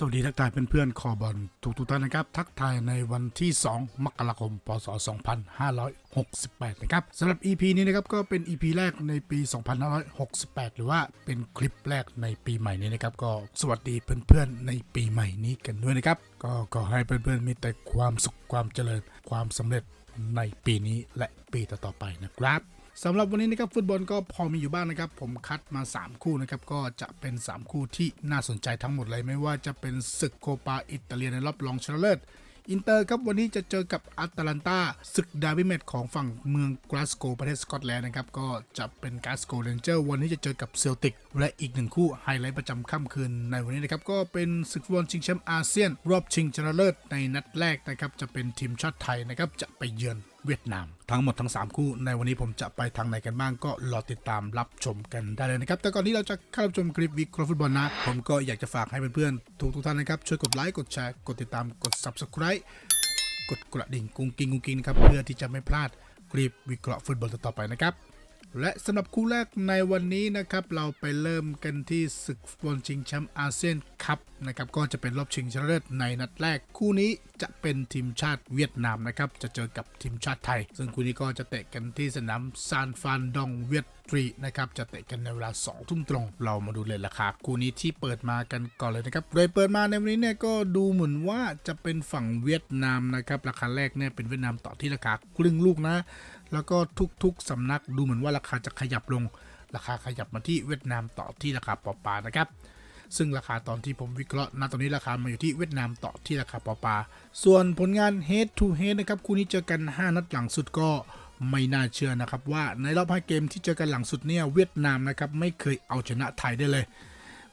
สวัสดีทักทายเพื่อนๆคอบอลทุกทุกๆท่านนะครับ ทักทายในวันที่ 2 มกราคม พศ 2568 นะครับสำหรับ EP นี้นะครับก็เป็น EP แรกในปี 2568 หรือว่าเป็นคลิปแรกในปีใหม่นี้นะครับ ก็สวัสดีเพื่อนๆในปีใหม่นี้กันด้วยนะครับ ก็ขอให้เพื่อนๆมีแต่ความสุขความเจริญความสำเร็จในปีนี้และปีต่อๆไปนะครับ สำหรับวันนี้นะครับฟุตบอลก็พอมีอยู่บ้างนะครับ ผมคัดมา 3 คู่นะครับ ก็จะเป็น 3 คู่ที่น่าสนใจทั้งหมดเลยไม่ว่าจะเป็นศึกโคปาอิตาเลียในรอบรองชนะเลิศอินเตอร์ครับวันนี้จะเจอกับอัตแลนตาศึกดาร์บี้แมตช์ของฝั่งเมืองกลาสโกประเทศสกอตแลนด์นะครับ ก็จะเป็นกลาสโกเรนเจอร์วันนี้จะเจอกับเซลติก และอีกหนึ่งคู่ไฮไลท์ประจำค่ำคืนในวันนี้นะครับ ก็เป็นศึกฟุตบอลชิงแชมป์อาเซียน รอบชิงชนะเลิศในนัดแรกนะครับ จะเป็นทีมชาติไทยนะครับ จะไปเยือน เวียดนาม ทั้งหมดทั้ง 3 คู่ในวันนี้ผมจะไปทางไหนกันบ้างก็รอติดตามรับชมกันได้เลยนะครับ แต่ก่อนที่เราจะเข้ารับชมคลิปวิเคราะห์ฟุตบอลนะ ผมก็อยากจะฝากให้เพื่อนๆทุกทุกท่านนะครับ ช่วยกดไลค์กดแชร์กดติดตามกด subscribe กดกระดิ่งกุ้งกิ้งกุ้งกิ้งนะครับเพื่อที่จะไม่พลาดคลิปวิเคราะห์ฟุตบอลต่อไปนะครับ และสำหรับคู่แรกในวันนี้นะครับ เราไปเริ่มกันที่ศึกฟุตบอลชิงแชมป์อาเซียนคัพนะครับ ก็จะเป็นรอบชิงชนะเลิศในนัดแรก คู่นี้จะเป็นทีมชาติเวียดนามนะครับ จะเจอกับทีมชาติไทย ซึ่งคู่นี้ก็จะเตะกันที่สนามซานฟานดองเวียดตรีนะครับ จะเตะกันในเวลา 2 ทุ่มตรง เรามาดูเลยราคาคู่นี้ที่เปิดมากันก่อนเลยนะครับ โดยเปิดมาในวันนี้เนี่ยก็ดูเหมือนว่าจะเป็นฝั่งเวียดนามนะครับ ราคาแรกเนี่ยเป็นเวียดนามต่อที่ราคาครึ่งลูกนะ แล้วก็ทุกๆสำนักดูเหมือนว่าราคาจะขยับลง ราคาขยับมาที่เวียดนามต่อที่ราคาปอปานะครับ ซึ่งราคาตอนที่ผมวิเคราะห์ณตอนนี้ราคามาอยู่ที่เวียดนามต่อที่ราคาปอปา ส่วนผลงาน head to head นะครับคู่นี้เจอกัน 5 นัดหลังสุดก็ไม่น่าเชื่อนะครับว่าในรอบ5เกมที่เจอกันหลังสุดเนี่ยเวียดนามนะครับไม่เคยเอาชนะไทยได้เลย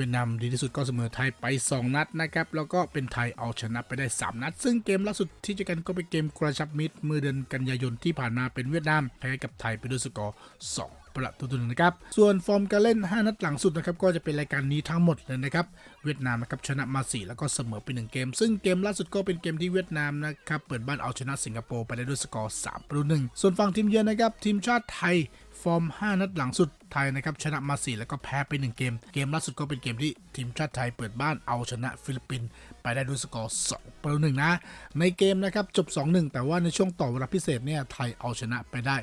วียดนามดีที่สุดก็เสมอไทยไป 2 นัดนะครับ แล้วก็เป็นไทยเอาชนะไปได้ 3 นัด ซึ่งเกมล่าสุดที่เจอกันก็เป็นเกมกระชับมิตรเมื่อเดือนกันยายนที่ผ่านมาเป็นเวียดนามแพ้กับไทยไปด้วยสกอร์ 2ประตูต่อหนึ่งนะครับ ส่วนฟอร์มการเล่น 5 นัดหลังสุดนะครับ ก็จะเป็นรายการนี้ทั้งหมดเลยนะครับ เวียดนามนะครับชนะมา 4 แล้วก็เสมอไป 1 เกม ซึ่งเกมล่าสุดก็เป็นเกมที่เวียดนามนะครับ เปิดบ้านเอาชนะสิงคโปร์ไปได้ด้วยสกอร์3ประตูหนึ่งส่วนฝั่งทีมเยือนนะครับ ทีมชาติไทย ฟอร์ม 5 นัดหลังสุดไทยนะครับชนะมา 4 แล้วก็แพ้ไป 1 เกม เกมล่าสุดก็เป็นเกมที่ทีมชาติไทยเปิดบ้านเอาชนะฟิลิปปินส์ไปได้ด้วยสกอร์2ประตูหนึ่งนะ ในเกมนะครับจบ 2-1 แต่ว่าในช่วงต่อเวลาพิเศษเนี่ยไทยเอาชนะไปได้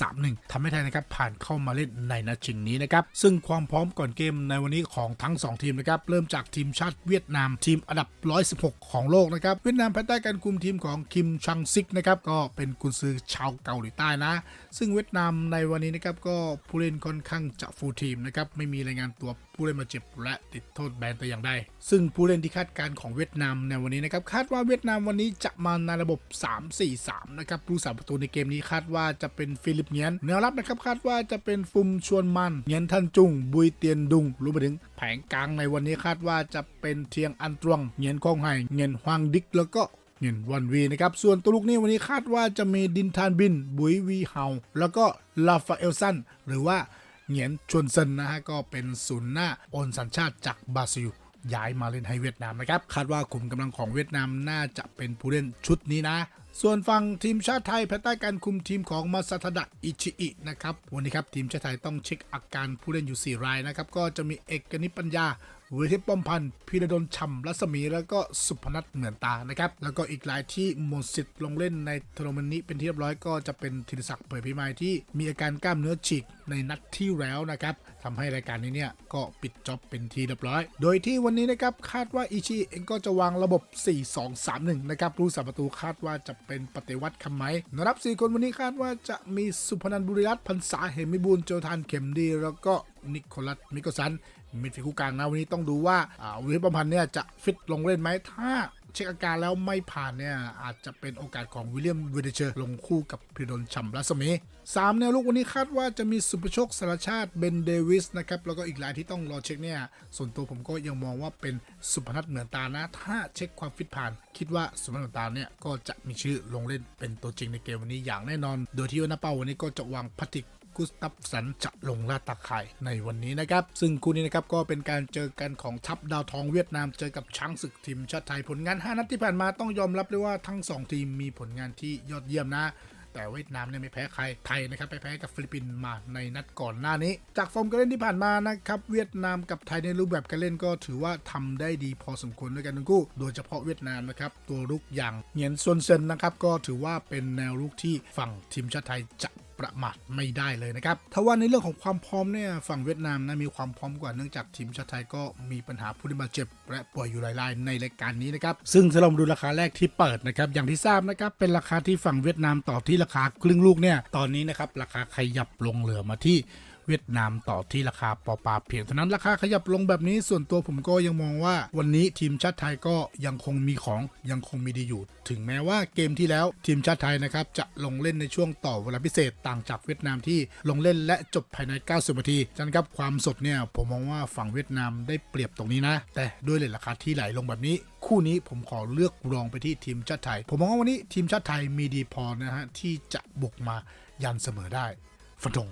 3-1ทำให้ไทยนะครับผ่านเข้ามาเล่นในนัดชิงนี้นะครับซึ่งความพร้อมก่อนเกมในวันนี้ของทั้ง 2 ทีมนะครับเริ่มจากทีมชาติเวียดนามทีมอันดับ 116 ของโลกนะครับเวียดนามภายใต้การคุมทีมของคิมชังซิกนะครับก็เป็นกุนซือชาวเกาหลีใต้นะ ซึ่งเวียดนามในวันนี้นะครับก็ผู้เล่นค่อนข้างจะฟูลทีมนะครับไม่มีรายงานตัวผู้เล่นมาเจ็บและติดโทษแบนแต่อย่างใดซึ่งผู้เล่นที่คาดการณ์ของเวียดนามในวันนี้นะครับคาดว่าเวียดนามวันนี้จะมาในระบบ 3-4-3 นะครับผู้สาประตูในเกมนี้คาดว่าจะเป็นฟิลิปเนียนแนวรับนะครับคาดว่าจะเป็นฟุมชวนมันเนียนทันจุง บุยเตียนดุงรู้ไปถึงแผงกลางในวันนี้คาดว่าจะเป็นเทียงอันตรวงเนียนคองไห่เนียนฮวางดิกแล้วก็เงินวันวีนะครับ ส่วนตัวลูกนี้วันนี้คาดว่าจะมีดินทานบิน บุยวีเฮาแล้วก็ลาฟาเอลซันหรือว่าเหงียนชวนเซนนะฮะก็เป็นศูนย์หน้าโอนสัญชาติจากบราซิลย้ายมาเล่นให้เวียดนามนะครับ คาดว่าขุมกำลังของเวียดนามน่าจะเป็นผู้เล่นชุดนี้นะ ส่วนฝั่งทีมชาติไทยภายใต้การคุมทีมของมาซาทดะอิชิอินะครับวันนี้ครับทีมชาติไทยต้องเช็คอาการผู้เล่นอยู่ 4 รายนะครับก็จะมีเอกนิปัญญา วิทิตป้อมพันธ์พีระดลช่ำรัศมีแล้วก็สุพนัทเหมือนตานะครับแล้วก็อีกหลายที่หมดสิทธิ์ลงเล่นในทัวร์นาเมนต์นี้เป็นที่เรียบร้อยก็จะเป็นธีรศักดิ์เผยพิมายที่มีอาการกล้ามเนื้อฉีกในนัดที่แล้วนะครับทำให้รายการนี้เนี่ยก็ปิดจ็อบเป็นที่เรียบร้อย โดยที่วันนี้นะครับคาดว่าอิชิเองก็จะวางระบบ 4-2-3-1 นะครับรูสาประตูคาดว่าจะเป็นปฏิวัติคำไหมนะครับ4คนวันนี้คาดว่าจะมีสุพนันบุรีรัตน์พันษาเหมิบูลโจทานเข็มดี แล้วก็นิโคลัสมิโกซัน มิดฟิลด์คู่กลางนะวันนี้ต้องดูว่าวิลเลียมประพันธ์เนี่ยจะฟิตลงเล่นไหมถ้าเช็คอาการแล้วไม่ผ่านเนี่ยอาจจะเป็นโอกาสของวิลเลียมเวเดเชอร์ลงคู่กับพิดลชัมรัศมีสามแนวลูกวันนี้คาดว่าจะมีสุภโชคสารชาติเบนเดวิสนะครับแล้วก็อีกหลายที่ต้องรอเช็คเนี่ยส่วนตัวผมก็ยังมองว่าเป็นสุพนัทเหมือนตานะ ถ้าเช็คความฟิตผ่าน คิดว่าสุพนัทเหมือนตาเนี่ยก็จะมีชื่อลงเล่นเป็นตัวจริงในเกมวันนี้อย่างแน่นอน โดยที่วันหน้าเป้าวันนี้ก็จะวางพัติก กุสตัฟสันจะลงลาดตาข่ายในวันนี้นะครับ ซึ่งคู่นี้นะครับก็เป็นการเจอกันของทัพดาวทองเวียดนามเจอกับช้างศึกทีมชาติไทยผลงาน 5 นัดที่ผ่านมาต้องยอมรับเลยว่าทั้ง 2 ทีมมีผลงานที่ยอดเยี่ยมนะแต่เวียดนามเนี่ยไม่แพ้ใคร ไทยนะครับไปแพ้กับฟิลิปปินส์มาในนัดก่อนหน้านี้ จากฟอร์มการเล่นที่ผ่านมานะครับ เวียดนามกับไทยในรูปแบบการเล่นก็ถือว่าทำได้ดีพอสมควรด้วยกันทั้งคู่ โดยเฉพาะเวียดนามนะครับตัวรุกอย่างเหงียนซวนเซนนะครับก็ถือว่าเป็นแนวรุกที่ฝั่งทีมชาติไทยจะ ประมาทไม่ได้เลยนะครับถ้าว่าในเรื่องของความพร้อมเนี่ยฝั่งเวียดนามนะมีความพร้อมกว่าเนื่องจากทีมชาติไทยก็มีปัญหาผู้ที่บาดเจ็บและป่วยอยู่หลายรายในรายการนี้นะครับซึ่งถ้าเรามาดูราคาแรกที่เปิดนะครับอย่างที่ทราบนะครับเป็นราคาที่ฝั่งเวียดนามต่อที่ราคาครึ่งลูกเนี่ยตอนนี้นะครับราคาขยับลงเหลือมาที่เวียดนามต่อที่ราคาปอปาเพียงเท่านั้นราคาขยับลงแบบนี้ส่วนตัวผมก็ยังมองว่า วันนี้ทีมชาติไทยก็ยังคงมีของยังคงมีดีอยู่ ถึงแม้ว่าเกมที่แล้วทีมชาติไทยนะครับจะลงเล่นในช่วงต่อเวลาพิเศษต่างจากเวียดนามที่ลงเล่นและจบภายใน 90 นาทีฉะนั้นครับความสดเนี่ยผมมองว่าฝั่งเวียดนามได้เปรียบตรงนี้นะ แต่ด้วยเลทราคาที่ไหลลงแบบนี้ คู่นี้ผมขอเลือกรองไปที่ทีมชาติไทย ผมมองว่าวันนี้ทีมชาติไทยมีดีพอนะฮะที่จะบุกมายันเสมอได้ฟันธง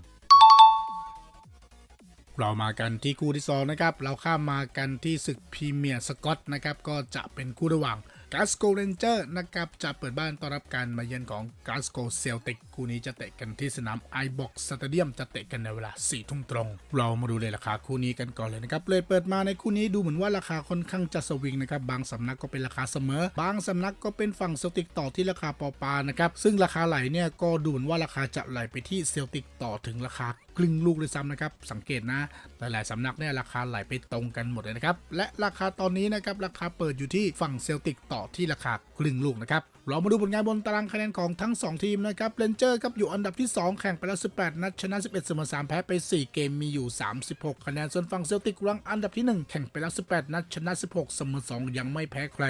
เรามากันที่คู่ที่2นะครับเราข้ามมากันที่ศึกพรีเมียร์สกอตนะครับก็จะเป็นคู่ระหว่างก a สโกเรนเจอร์นะครับจะเปิดบ้านต้อนรับการมาเยือนของก a สโกเซลติกคู่นี้จะเตะกันที่สนามไอบ็อกสเตเดียมจะเตะกันในเวลา4ทุ่มตรง เรามาดูเลยราคาคู่นี้กันก่อนเลยนะครับเลยเปิดมาในคู่นี้ดูเหมือนว่าราคาค่อนข้างจะสวิงนะครับบางสำนักก็เป็นราคาเสมอ บางสำนักก็เป็นฝั่งเซลติกต่อที่ราคาปอปานะครับซึ่งราคาไหลเนี่ยก็ดูเหมือนว่าราคาจะไหลไปที่เซลติกต่อถึงราคาครึ่งลูกเลยซ้ำนะครับ สังเกตนะหลายๆสำนักเนี่ยราคาไหลไปตรงกันหมดเลยนะครับ และราคาตอนนี้นะครับราคาเปิดอยู่ที่ฝั่งเซลติกต่อที่ราคาครึ่งลูกนะครับเรามาดูผลงานบนตารางคะแนนของทั้ง 2 ทีมนะครับเรนเจอร์ครับอยู่อันดับที่ 2 แข่งไปแล้ว 18 นัดชนะ 11เสมอ3แพ้ไป 4 เกมมีอยู่ 36 คะแนนส่วนฝั่งเซลติกรังอันดับที่ 1 แข่งไปแล้ว 18 นัดชนะ 16เสมอ2ยังไม่แพ้ใคร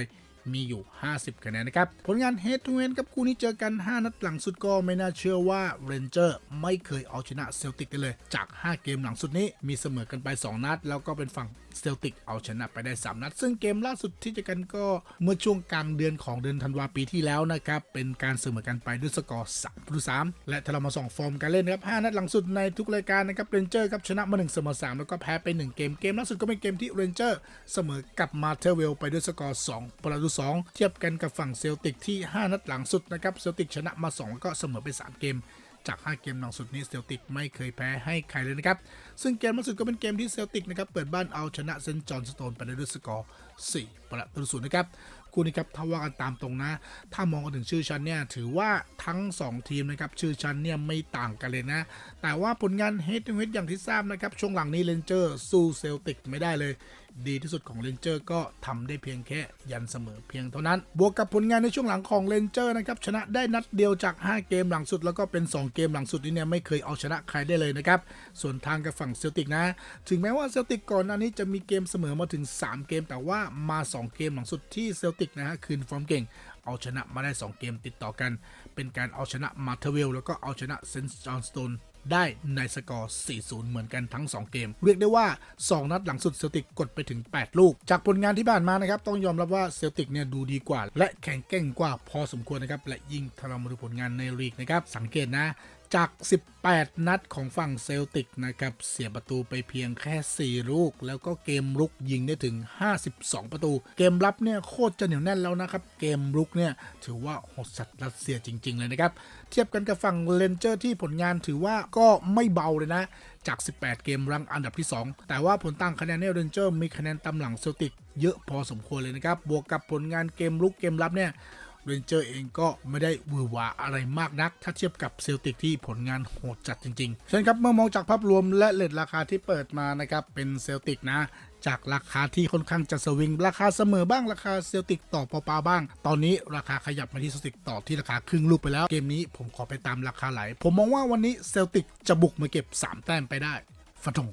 มีอยู่ 50 คะแนนนะครับ ผลงาน Head to Head กับคู่นี้เจอกัน 5 นัดหลังสุดก็ไม่น่าเชื่อว่าเรนเจอร์ไม่เคยเอาชนะเซลติกได้เลย จาก 5 เกมหลังสุดนี้มีเสมอกันไป 2 นัด แล้วก็เป็นฝั่งเซลติกเอาชนะไปได้ 3 นัด ซึ่งเกมล่าสุดที่เจอกันก็เมื่อช่วงกลางเดือนของเดือนธันวาปีที่แล้วนะครับ เป็นการเสมอกันไปด้วยสกอร์3ประตู3และถ้าเรามาส่องฟอร์มการเล่นนะครับ 5 นัดหลังสุดในทุกรายการนะครับ Ranger ครับชนะมา1เสมอ3แล้วก็แพ้ไป 1 เกมเกมล่าสุดก็เป็นเกมที่ Ranger เสมอกับมาเทเวลไปด้วยสกอร์2ประตู2เทียบกันกับฝั่งเซลติกที่ 5 นัดหลังสุดนะครับเซลติกชนะมา2แล้วก็เสมอไป 3 เกม จาก 5 เกมหลังสุดนี้เซลติกไม่เคยแพ้ให้ใครเลยนะครับ ซึ่งเกมล่าสุดก็เป็นเกมที่เซลติกนะครับเปิดบ้านเอาชนะเซนต์จอห์นสโตนไปได้ด้วยสกอร์4ประตูศูนย์นะครับ คู่นี้ครับถ้าว่ากันตามตรงนะ ถ้ามองกันถึงชื่อชั้นเนี่ยถือว่าทั้ง 2 ทีมนะครับชื่อชั้นเนี่ยไม่ต่างกันเลยนะ แต่ว่าผลงานเฮด o ู e ดอย่างที่ทราบนะครับช่วงหลังนี้เลนเจอร์สู้เซลติกไม่ได้เลยดีที่สุดของเ a นเจอร์ก็ทำได้เพียงแค่ยันเสมอเพียงเท่านั้น บวกกับผลงานในช่วงหลังของเ a นเจอร์นะครับชนะได้นัดเดียวจาก 5 เกมหลังสุด แล้วก็เป็น 2 เกมหลังสุดนี้เนี่ยไม่เคยเอาชนะใครได้เลยนะครับ ส่วนทางกับฝั่งเซลติกนะ ถึงแม้ว่าเซลติกก่อนหน้านี้จะมีเกมเสมอมาถึง 3 เกม แต่ว่ามา 2 เกมหลังสุดที่เซลติกนะฮะคืนฟอร์มเก่ง เอาชนะมาได้ 2 เกมติดต่อกัน เป็นการเอาชนะมาเทเวลแล้วก็เอาชนะเซนต์จอห์นสโตนได้ในสกอร์ 4-0 เหมือนกันทั้ง 2 เกม เรียกได้ว่า 2 นัดหลังสุดเซลติกกดไปถึง 8 ลูก จากผลงานที่ผ่านมานะครับ ต้องยอมรับว่าเซลติกเนี่ยดูดีกว่า และแข็งแกร่งกว่าพอสมควรนะครับ และยิ่งถ้าเรามาดูผลงานในลีกนะครับ สังเกตนะ จาก 18 นัดของฝั่งเซลติกนะครับ เสียประตูไปเพียงแค่ 4 ลูก แล้วก็เกมรุกยิงได้ถึง 52 ประตู เกมรับเนี่ยโคตรจะเหนียวแน่นแล้วนะครับ เกมรุกเนี่ยถือว่าโหดสัตว์รัสเซียจริง ๆ เลยนะครับ เทียบกันกับฝั่งเลนเจอร์ที่ผลงานถือว่าก็ไม่เบาเลยนะจาก 18 เกมรังอันดับที่ 2 แต่ว่าผลต่างคะแนนเนี่ยเรนเจอร์มีคะแนนตำหลังเซลติกเยอะพอสมควรเลยนะครับ บวกกับผลงานเกมรุกเกมรับเนี่ย เรนเจอร์เองก็ไม่ได้หวือหวาอะไรมากนัก ถ้าเทียบกับเซลติกที่ผลงานโหดจัดจริงๆเช่นครับเมื่อมองจากภาพรวมและเลทราคาที่เปิดมานะครับเป็นเซลติกนะจากราคาที่ค่อนข้างจะสวิง ราคาเสมอบ้างราคาเซลติกต่อปอปาบ้าง ตอนนี้ราคาขยับมาที่เซลติกต่อที่ราคาครึ่งลูกไปแล้ว เกมนี้ผมขอไปตามราคาไหล ผมมองว่าวันนี้เซลติกจะบุกมาเก็บ 3 แต้มไปได้ฟันธง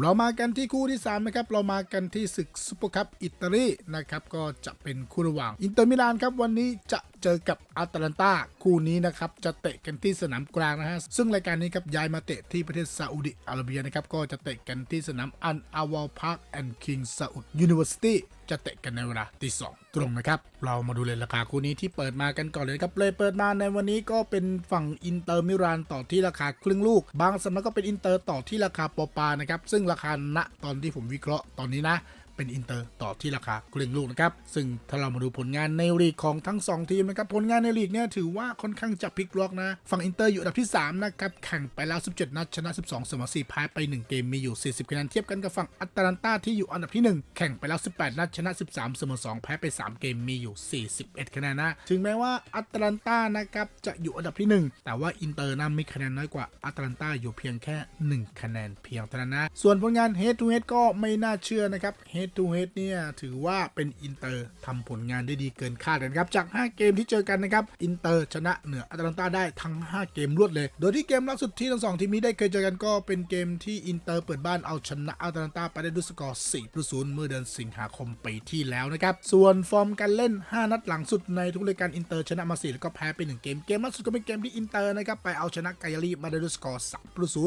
เรามากันที่คู่ที่3นะครับเรามากันที่ศึกซุปเปอร์คัพอิตาลีนะครับก็จะเป็นคู่ระหว่างอินเตอร์มิลานครับวันนี้จะเจอกับอาตาลันตาคู่นี้นะครับจะเตะกันที่สนามกลางนะฮะซึ่งรายการนี้ครับย้ายมาเตะที่ประเทศซาอุดิอาระเบียนะครับก็จะเตะกันที่สนามอันอาวาลพาร์คแอนด์คิงซาอุดยูนิเวอร์ซิตี้ จะเตะกันในเวลาตีสองตรงนะครับ เรามาดูเลยราคาคู่นี้ที่เปิดมากันก่อนเลยครับเลยเปิดมาในวันนี้ก็เป็นฝั่งอินเตอร์มิลานต่อที่ราคาครึ่งลูก บางสำนักก็เป็นอินเตอร์ต่อที่ราคาปอปานะครับซึ่งราคาณตอนที่ผมวิเคราะห์ตอนนี้นะ เป็นอินเตอร์ต่อที่ราคาครึ่งลูกนะครับ ซึ่งถ้าเรามาดูผลงานในลีกของทั้ง 2 ทีมนะครับ ผลงานในลีกเนี่ยถือว่าค่อนข้างจะพลิกล็อกนะ ฝั่งอินเตอร์อยู่อันดับที่ 3 นะครับ แข่งไปแล้ว 17 นัดชนะ 12 เสมอ4แพ้ไป 1 เกมมีอยู่ 40คะแนนเทียบกันกับฝั่งอัตแลนตาที่อยู่อันดับที่ 1 แข่งไปแล้ว 18 นัดชนะ 13 เสมอ2แพ้ไป 3 เกมมีอยู่ 41คะแนนนะ ถึงแม้ว่าอัตแลนตานะครับจะอยู่อันดับที่ 1 แต่ว่าอินเตอร์นั้นมีคะแนนน้อยกว่าอัตแลนตาอยู่เพียงแค่ 1 คะแนนเพียงเท่านั้นนะ ส่วนผลงาน head to head ก็ไม่น่าเชื่อนะครับ head to head เนี่ยถือว่าเป็นอินเตอร์ทำผลงานได้ดีเกินคาดนะครับ จาก 5 เกมที่เจอกันนะครับอินเตอร์ชนะเหนืออัตแลนตาได้ทั้ง 5 เกมรวดเลย โดยที่เกมล่าสุดที่ทั้งสองทีมนี้ได้เคยเจอกันก็เป็นเกมที่อินเตอร์เปิดบ้านเอาชนะอัตแลนตาไปได้ด้วยสกอร์4ประตูเมื่อเดือนสิงหาคมปีที่แล้วนะครับส่วนฟอร์มการเล่น 5 นัดหลังสุดในทุกรายการอินเตอร์ชนะมา4แล้วก็แพ้ไป1เกมเกมล่าสุดก็เป็นเกมที่อินเตอร์นะครับไปเอาชนะกายาลีมาได้ด้วยสกอร์3ประตู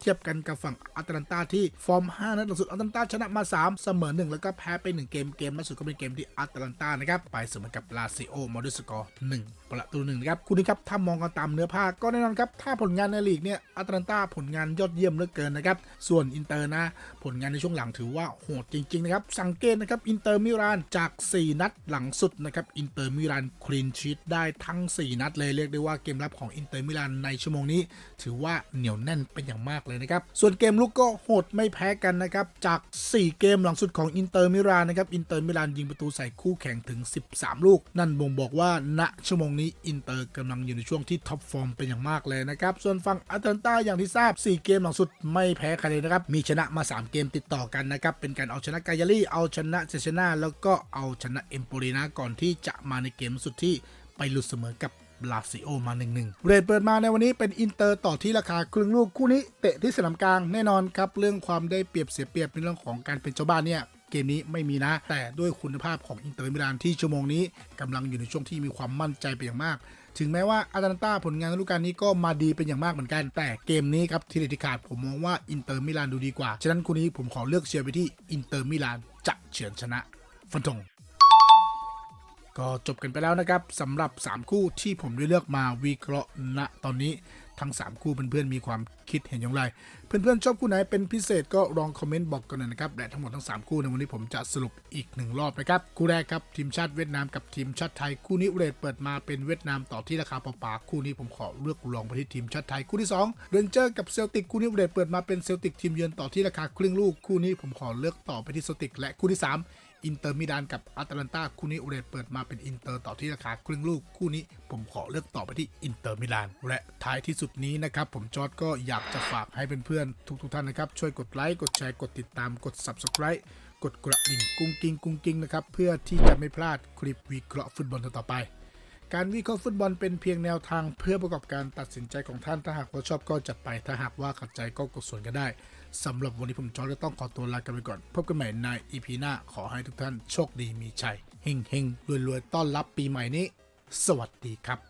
เทียบกันกับฝั่งอัตแลนตาที่ฟอร์ม 5 นัดหลังสุดอัตแลนตาชนะมา 3 เสมอ 1 แล้วก็แพ้ไป 1 เกมเกมล่าสุดก็เป็นเกมที่อัตแลนตานะครับไปเสมอกับลาซิโอมาด้วยสกอร์1ประตูหนึ่งนะครับคุณนี่ครับถ้ามองกันตามเนื้อผ้าก็แน่นอนครับถ้าผลงานในลีกเนี่ยอัตแลนตาผลงานยอดเยี่ยมเหลือเกินนะครับส่วนอินเตอร์นะผลงานในช่วงหลังถือว่าโหดจริงๆนะครับสังเกตนะครับอินเตอร์มิลานจาก 4 นัดหลังสุดนะครับอินเตอร์มิลานคลีนชีตได้ทั้ง 4 นัดเลยเรียกได้ว่าเกมรับของอินเตอร์มิลานในชั่วโมงนี้ ถือว่าเหนียวแน่นเป็นอย่างมากเลยนะครับ ส่วนเกมลุกก็โหดไม่แพ้กันนะครับ จาก 4 เกมหลังสุดของอินเตอร์มิลานนะครับ อินเตอร์มิลานยิงประตูใส่คู่แข่งถึง 13 ลูก นั่นบ่งบอกว่าณชั่วโมงนี้อินเตอร์กำลังอยู่ในช่วงที่ท็อปฟอร์มเป็นอย่างมากเลยนะครับ ส่วนฝั่งอัตแลนตาอย่างที่ทราบ 4 เกมหลังสุดไม่แพ้ใครเลยนะครับ มีชนะมา 3 เกมติดต่อกันนะครับ เป็นการเอาชนะกายาลีเอาชนะเซเชนาแล้วก็เอาชนะเอมโปรีนาก่อนที่จะมาในเกมสุดที่ไปหลุดเสมอกับ ลาซิโอมา 1 1 เรทเปิดมาในวันนี้เป็นอินเตอร์ต่อที่ราคาครึ่งลูกคู่นี้เตะที่สนามกลางแน่นอนครับเรื่องความได้เปรียบเสียเปรียบในเรื่องของการเป็นเจ้าบ้านเนี่ยเกมนี้ไม่มีนะ แต่ด้วยคุณภาพของอินเตอร์มิลานที่ชั่วโมงนี้กำลังอยู่ในช่วงที่มีความมั่นใจเป็นอย่างมาก ถึงแม้ว่าอาตาลันตาผลงานฤดูกาลนี้ก็มาดีเป็นอย่างมากเหมือนกัน แต่เกมนี้ครับที่เด็ดขาดผมมองว่าอินเตอร์มิลานดูดีกว่า ฉะนั้นคู่นี้ผมขอเลือกเชียร์ไปที่อินเตอร์มิลานจะเฉือนชนะฟันธง ก็จบกันไปแล้วนะครับสำหรับ 3 คู่ที่ผมได้เลือกมาวิเคราะห์ณตอนนี้ทั้ง 3 คู่เพื่อนๆมีความคิดเห็นอย่างไร เพื่อนๆชอบคู่ไหนเป็นพิเศษก็ลองคอมเมนต์บอกกันหน่อยนะครับและทั้งหมดทั้ง 3 คู่ในวันนี้ผมจะสรุปอีกหนึ่งรอบนะครับคู่แรกครับทีมชาติเวียดนามกับทีมชาติไทยคู่นี้เรทเปิดมาเป็นเวียดนามต่อที่ราคาเปล่าๆคู่นี้ผมขอเลือกลองไปที่ทีมชาติไทยคู่ที่2เรนเจอร์กับเซลติกคู่นี้เรทเปิดมาเป็นเซลติกทีมเยือนต่อที่ราคาครึ่งลูกคู่นี้ผมขอเลือกต่อไปที่เซลติกและคู่ที่สาม อินเตอร์มิลานกับอาตแลนตาคู่นี้โอเรทเปิดมาเป็นอินเตอร์ต่อที่ราคาครึ่งลูกคู่นี้ ผมขอเลือกต่อไปที่อินเตอร์มิลานและท้ายที่สุดนี้นะครับ ผมจอร์ดก็อยากจะฝากให้เพื่อนๆทุกๆท่านนะครับ ช่วยกดไลค์กดแชร์กดติดตามกด subscribe กดกระดิ่งกุ้งกิ้งกุ้งกิ้งนะครับ เพื่อที่จะไม่พลาดคลิปวิเคราะห์ฟุตบอลต่อไป การวิเคราะห์ฟุตบอลเป็นเพียงแนวทางเพื่อประกอบการตัดสินใจของท่านถ้าหากว่าชอบก็จัดไปถ้าหากว่าขัดใจก็กดส่วนกันได้ สำหรับวันนี้ผมจอร์จก็ต้องขอตัวลากันไปก่อน พบกันใหม่ใน EP หน้า ขอให้ทุกท่านโชคดีมีชัยเฮงเฮงรวยรวยต้อนรับปีใหม่นี้ สวัสดีครับ